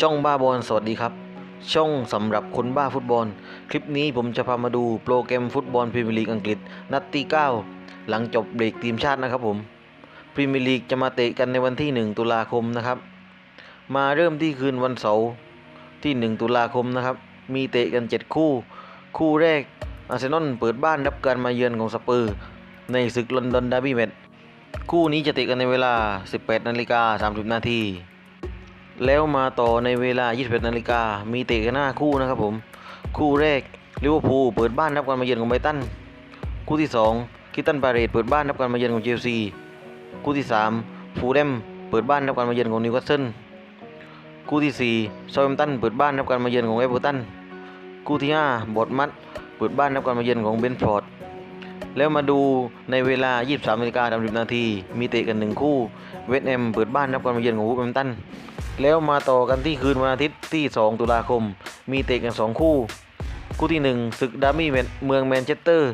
ช่องบ้าบอลสวัสดีครับ ช่องสำหรับคนบ้าฟุตบอล คลิปนี้ผมจะพามาดูโปรแกรมฟุตบอลพรีเมียร์ลีกอังกฤษ นัดที่ 9 หลังจบเบรกทีมชาตินะครับผมพรีเมียร์ลีกจะมาเตะกันในวันที่ 1 ตุลาคมนะครับ มาเริ่มที่คืนวันเสาร์ที่ 1 ตุลาคมนะครับ มีเตะกัน 7 คู่ คู่แรกอาร์เซนอลเปิดบ้านรับการมาเยือนของสเปอร์ในศึกลอนดอนดาร์บี้แมตช์คู่นี้จะเตะกันในเวลา 18นาฬิกา30นาที แล้วมาต่อในเวลา 21นาฬิกา มีเตะกันหน้าคู่นะครับผม คู่แรกลิเวอร์พูลเปิดบ้านรับการมาเยือนของไบตัน คู่ที่ 2 คิตันปาเรตเปิดบ้านรับการมาเยือนของเชลซี คู่ที่ 3 ฟูลแลมเปิดบ้านรับการมาเยือนของนิวคาสเซิล คู่ที่4ซา u t มตันเปิดบ้านรับการมาเยือนของเอเวอร์ตัน คู่ที่5บอดมัดเปิดบ้านรับการมาเยือนของเบนฟอร์ด แล้วมาดูในเวลา 23นาฬิกา30นาที มีเตะกันหนึ่งคู่ เวสต์แฮมเปิดบ้านรับการมาเยือนของวูฟแฮมตัน แล้วมาต่อกันที่คืนวันอาทิตย์ที่ 2 ตุลาคม มีเตะกัน 2 คู่ คู่ที่ 1 ศึกดาร์บี้แมตช์เมืองแมนเชสเตอร์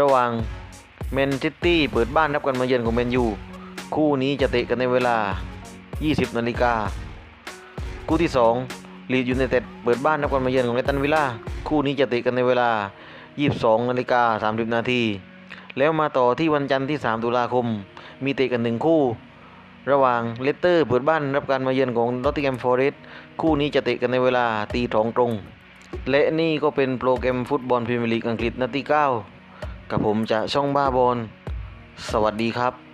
ระหว่างแมนซิตี้เปิดบ้านรับกันมาเยือนของแมนยูคู่นี้จะเตะกันในเวลา 20 นาฬิกาคู่ที่2ลีดยูไนเต็ดเปิดบ้านรับกันมาเยือนของเลตันวิลล่าคู่นี้จะเตะกันในเวลา 22 นาฬิกา 30 นาทีแล้วมาต่อที่วันจันทร์ที่ 3 ตุลาคม มีเตะกันหนึ่งคู่ ระหว่างเลสเตอร์เปิดบ้านรับการมาเยือนของนอตติงแฮมฟอเรสต์คู่นี้จะเตะกันในเวลาตีสองตรง และนี่ก็เป็นโปรแกรมฟุตบอลพรีเมียร์ลีกอังกฤษนัดที่ 9 กับผมจะช่องบ้าบอลสวัสดีครับ